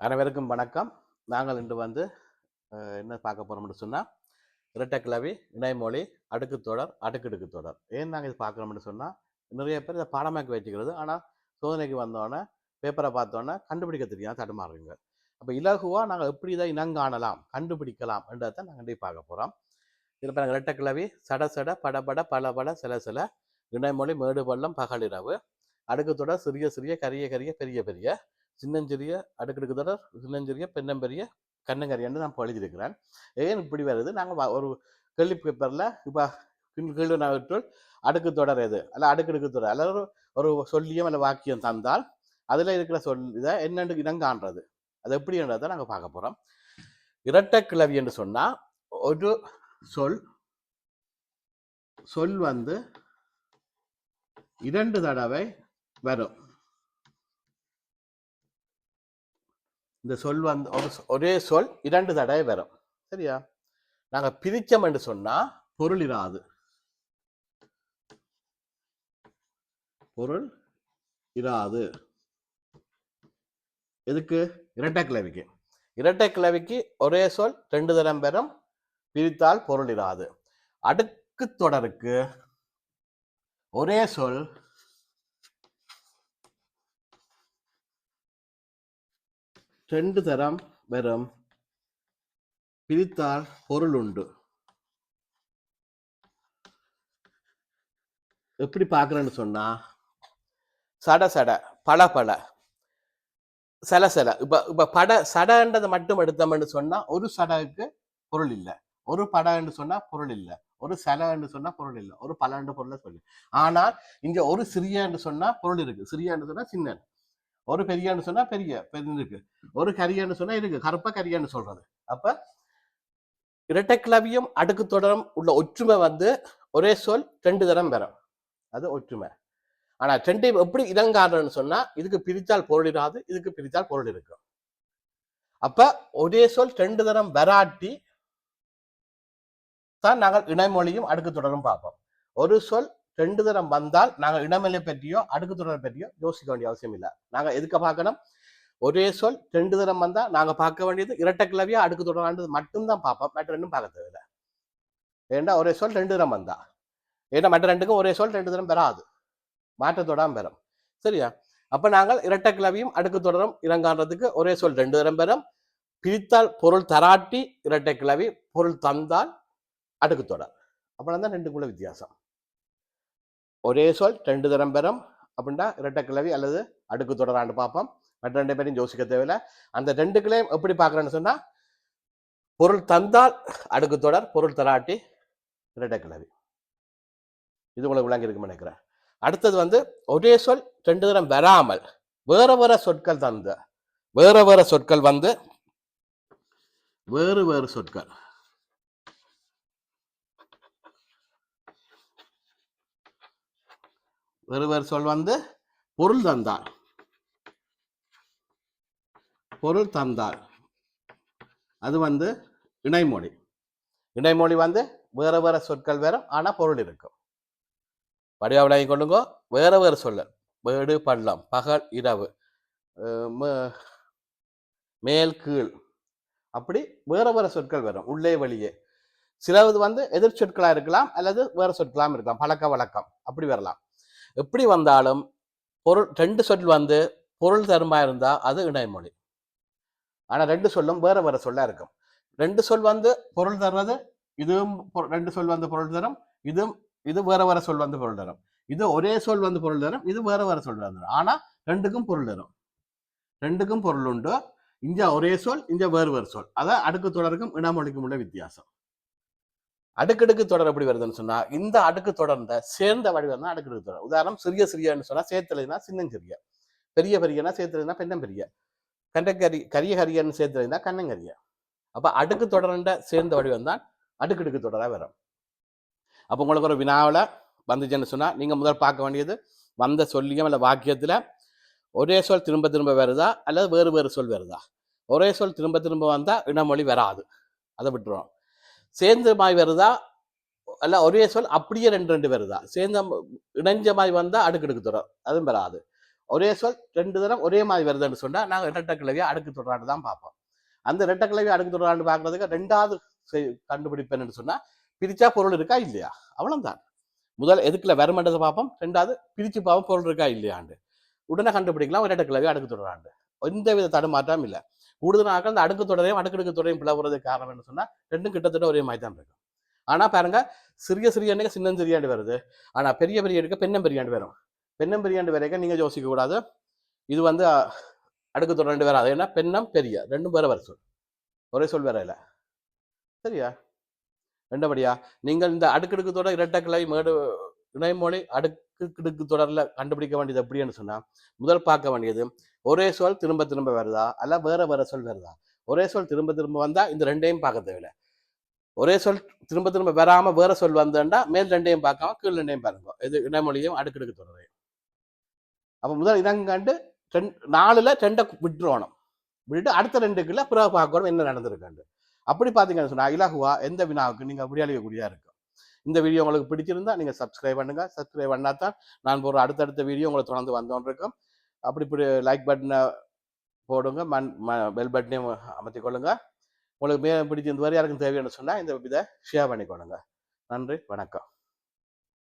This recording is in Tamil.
அனைவருக்கும் வணக்கம். நாங்கள் இன்று வந்து என்ன பார்க்க போகிறோம்னு சொன்னால் இரட்டக்கிழவி இணைமொழி அடுக்கு தொடர் அடுக்கடுக்கு தொடர். ஏன் நாங்கள் இது பார்க்குறோம்னு சொன்னால் நிறைய பேர் இதை பாடமாக்கி வச்சுக்கிறது ஆனால் சோதனைக்கு வந்தோடனே பேப்பரை பார்த்தோன்னே கண்டுபிடிக்க தெரியாம தடுமாறுங்க அப்போ இலகுவாக நாங்கள் எப்படி இதை இனங்காணலாம் கண்டுபிடிக்கலாம் என்றதை நாங்கள் இன்றைக்கு பார்க்க போகிறோம். இதில் பாருங்க இரட்டக்கிழவி சட சட படபட பல பல சில சில இணைமொழி மேடு பள்ளம் பகலிரவு அடுக்கு தொடர் சிறிய சிறிய கரிய கரிய பெரிய பெரிய சின்னஞ்சிறிய அடுக்கடுக்கு தொடர் சின்னஞ்சிறிய பெண்ணம்பெரிய கண்ணங்கரியன்னு நான் இப்போ எழுதியிருக்கிறேன் ஏன் இப்படி வருது? நாங்கள் ஒரு கேள்வி பேப்பரில் இப்போ கேள்வி அடுக்கு தொடர் எது? அல்ல அடுக்கடுக்கு தொடர் அல்லது ஒரு சொல்லியம் அல்ல வாக்கியம் தந்தால் அதில் இருக்கிற சொல் இதை என்னென்று இனம் காண்றது அது எப்படின்றதை நாங்கள் பார்க்க போகிறோம் இரட்டை கிளவி என்று சொன்னால் ஒரு சொல் சொல் வந்து இரண்டு தடவை வரும். இந்த சொல் வந்து ஒரு சொல் இரண்டு தடவை வரும். சரியா? நாங்க பிரிச்சம் என்று சொன்னா பொருள் இராது. பொருள் இராது. எதுக்கு? இரட்டை கிளவிக்கு. இரட்டை கிளவிக்கு ஒரே சொல் ரெண்டு தரம் பெறும் பிரித்தால் பொருள் இராது. அடுக்கு தொடருக்கு ஒரே சொல் ரெண்டு தரம் வரும் பிரித்தால் பொருள் உண்டு. எப்படி பார்க்குறேன்னு சொன்னா சட சட பல பல சில சில. இப்போ இப்போ பட சடன்றதை மட்டும் எடுத்தோம்னு சொன்னா ஒரு சடகுக்கு பொருள் இல்லை. ஒரு படம்னு சொன்னால் பொருள் இல்லை. ஒரு சிலன்னு சொன்னால் பொருள் இல்லை. ஒரு பலண்டு பொருளை சொல்லு. ஆனால் இங்க ஒரு சிறியன்னு சொன்னால் பொருள் இருக்கு. சிறியன்னு சொன்னால் சின்னன் ஒரு பெரியன்னு சொன்னா பெரிய பெரிய இருக்கு ஒரு கரியான்னு சொன்னா இருக்கு. கருப்ப கரியன்னு சொல்றது. அப்ப இரட்டைக்கிளவியும் அடுக்கு தொடரும் உள்ள ஒற்றுமை வந்து ஒரே சொல் ரெண்டு தரம் பெறும். அது ஒற்றுமை. ஆனா ரெண்டு எப்படி இடங்காடுன்னு சொன்னா இதுக்கு பிரித்தால் பொருள் இராது இதுக்கு பிரித்தால் பொருள் இருக்கும் அப்ப ஒரே சொல் ரெண்டு தரம் வராட்டி தான் நாங்கள் இணைமொழியும் அடுக்கு தொடரும் பார்ப்போம். ஒரு சொல் ரெண்டு தரம் வந்தால் நாங்கள் இடைமொழி பற்றியோ அடுக்கு தொடர் பற்றியோ யோசிக்க வேண்டிய அவசியம் இல்லை. நாங்கள் எதுக்கு பார்க்கணும்? ஒரே சொல் ரெண்டு தரம் வந்தால் நாங்கள் பார்க்க வேண்டியது இரட்டை கிளவியா அடுக்கு தொடரான்றது மட்டும்தான் பார்ப்போம். மற்ற ரெண்டும் பார்க்க தேவையில்லை. ஏண்டா ஒரே சொல் ரெண்டு தரம் வந்தா? ஏன்னா மற்ற ரெண்டுக்கும் ஒரே சொல் ரெண்டு தரம் பெறாது? மாற்றத்தோடாம பெறும். சரியா? அப்போ நாங்கள் இரட்டை கிளவியும் அடுக்கு தொடரும் இறங்கான்றதுக்கு ஒரே சொல் ரெண்டு தரம் பெறும். பிரித்தால் பொருள் தராட்டி இரட்டை கிளவி பொருள் தந்தால் அடுக்கு தொடர். அப்படின்னா தான் ரெண்டுக்குள்ள வித்தியாசம். ஒரே சொல் ரெண்டு தரம் பெறும். அப்படின்னா இரட்டை அல்லது அடுக்கு தொடரான்னு பார்ப்போம். மற்ற ரெண்டு பேரையும் யோசிக்க தேவையில்லை. அந்த ரெண்டு கிளையும் எப்படி பார்க்குறேன்னு சொன்னால் பொருள் தந்தால் அடுக்கு தொடர் பொருள் தராட்டி இரட்டை இது உங்களுக்கு விளங்கி இருக்குன்னு நினைக்கிறேன். அடுத்தது வந்து ஒரே சொல் ரெண்டு தரம் வராமல் வேற வேற சொற்கள் தந்து வேற வேற சொற்கள் வந்து வேறு வேறு சொற்கள். வேறு சொல் வந்து பொருள் தந்தார். பொருள் தந்தார். அது வந்து இணைமொழி. இணைமொழி வந்து வேற வேற சொற்கள் வேற ஆனால் பொருள் இருக்கும். வடிவா விளங்கி கொள்ளுங்க வேற வேற சொல்ல. வேடு பள்ளம் பகல் இரவு மேல் கீழ். அப்படி வேற வேற சொற்கள் வரும் உள்ளே வெளியே. சிலது வந்து எதிர் சொற்களாக இருக்கலாம் அல்லது வேற சொற்களாம் இருக்கலாம் பழக்க வழக்கம். அப்படி வரலாம். எப்படி வந்தாலும் பொருள் ரெண்டு சொல் வந்து பொருள் தருமா இருந்தா அது இணைமொழி. ஆனா ரெண்டு சொல்லும் வேற வேற சொல்லாக இருக்கும். ரெண்டு சொல் வந்து பொருள் தர்றது இதுவும் பொ- ரெண்டு சொல் வந்து பொருள் தரும் இதுவும் இது வேற வேற சொல் வந்து பொருள் தரும். இது ஒரே சொல் வந்து பொருள் தரும் இது வேற வேற சொல் வந்து ஆனா ரெண்டுக்கும் பொருள் தரும். ரெண்டுக்கும் பொருள் உண்டு. இங்கே ஒரே சொல் இங்கே வேறு வேறு சொல். அதான் அடுக்கு தொடருக்கும் இனமொழிக்கும் உள்ள வித்தியாசம். அடுக்கடுக்கு தொடர் எப்படி வருதுன்னு சொன்னா இந்த அடுக்கு தொடர்ந்த சேர்ந்த வடிவம் தான் அடுக்கடுக்கு தொடர். உதாரணம் சிறிய சிறியன்னு சொன்னா சேர்த்தலைனா சின்னஞ்சிறிய பெரிய பெரியனா சேர்த்தலைனா பெண்ணம் பெரிய. கண்டக்கரி கரிய கரியன்னு சேர்த்தலைனா கண்ணங்கரிய அப்ப அடுக்கு தொடர்ந்த சேர்ந்த வடிவம் தான் அடுக்கடுக்கு தொடராக வரும். அப்போ உங்களுக்கு ஒரு வினாவில் வந்துச்சுன்னு சொன்னா நீங்க முதல் பார்க்க வேண்டியது வந்த சொல்லியம் இல்லை வாக்கியத்துல ஒரே சொல் திரும்ப திரும்ப வருதா அல்லது வேறு வேறு சொல் வருதா? ஒரே சொல் திரும்ப திரும்ப வந்தா இனமொழி வராது. அதை விட்டுருவோம். சேர்ந்த மாய் வருதா? அல்ல ஒரே சொல் அப்படியே ரெண்டு ரெண்டு வருதா? சேர்ந்த இணைஞ்ச மாய் வந்தால் அடுக்கடுக்கு தொடர். அதுவும் வராது. ஒரே சொல் ரெண்டு தரம் ஒரே மாதிரி வருதுன்னு சொன்னால் நாங்கள் இரட்டை கிளவியை அடுக்கு தொடராண்டு தான் பார்ப்போம். அந்த இரட்டை கிளவி அடுக்கு தொடராண்டு பார்க்குறதுக்கு ரெண்டாவது செய்- கண்டுபிடிப்பேன்னு சொன்னால் பிரித்தா பொருள் இருக்கா இல்லையா? அவ்வளோதான் முதல் எதுக்குள்ள வரமாட்டதை பார்ப்போம். ரெண்டாவது பிரித்து பார்ப்போம் பொருள் இருக்கா இல்லையாண்டு உடனே கண்டுபிடிக்கலாம் இரட்டை கிளவி அடுக்கு தொடராண்டு எந்த வித தடுமாற்றம் இல்லை. கூடுதலாக அந்த அடுக்கு தொடரையும் அடுக்கடுக்கு தொடரையும் பிளவுறதுக்கு காரணம் என்ன சொன்னால் ரெண்டும் கிட்டத்தட்ட ஒரே மாதிரி தான் இருக்கும். ஆனால் பாருங்க சிறிய சிறிய எண்ணுக்கு சின்னம் சிறியாண்டு வருது. ஆனால் பெரிய பெரிய எடுக்க பெண்ணம் பெரியாண்டு வரும். பெண்ணம் பெரியாண்டு வரைக்கும் நீங்கள் யோசிக்க கூடாது. இது வந்து அடுக்கு தொடர்ந்து வராது. ஏன்னா பெண்ணம் பெரிய. ரெண்டும் வேற வர சொல். ஒரே சொல் வேற இல்லை. சரியா? ரெண்டபடியா நீங்கள் இந்த அடுக்கடுக்கு தொடர் இரட்டக்கிளை மேடு இணைமொழி அடுக்கு தொடரில் கண்டுபிடிக்க வேண்டியது எப்படின்னு சொன்னால் முதல் பார்க்க வேண்டியது ஒரே சொல் திரும்ப திரும்ப வருதா? அல்ல வேற வேற சொல் வருதா? ஒரே சொல் திரும்ப திரும்ப வந்தா இந்த ரெண்டையும் பார்க்க தேவையில்லை. ஒரே சொல் திரும்ப திரும்ப வராம வேற சொல் வந்தேன்டா மேல் ரெண்டையும் பார்க்காம கீழ் ரெண்டையும் பாருங்க. இது இடைமொழியும் அடுக்கடுக்கு தொடரையும். அப்ப முதல் இதங்காண்டு ரெண்டு நாலுல ரெண்டை விட்டுறணும் விட்டுட்டு அடுத்த ரெண்டுக்குள்ள பிறகு பார்க்கணும் என்ன நடந்திருக்காண்டு அப்படி பார்த்தீங்கன்னு சொன்னா இலகுவா எந்த வினாவுக்கு நீங்க விடையளிக்கக்கூடியா இருக்கும். இந்த வீடியோ உங்களுக்கு பிடிச்சிருந்தா நீங்க சப்ஸ்கிரைப் பண்ணுங்க. சப்ஸ்கிரைப் பண்ணாதான் நான் போடுற அடுத்தடுத்த வீடியோ உங்களுக்கு தொடர்ந்து வந்தோன்னு இருக்கும் அப்படி இப்படி லைக் பட்டனை போடுங்க. மண் பெல் பட்டனையும் அமர்த்தி கொள்ளுங்க. உங்களுக்கு மே பிடிச்சி இந்த வரை யாருக்கும் தேவையான சொன்னால் இந்த இதை ஷேர் பண்ணிக்கொள்ளுங்க. நன்றி. வணக்கம்.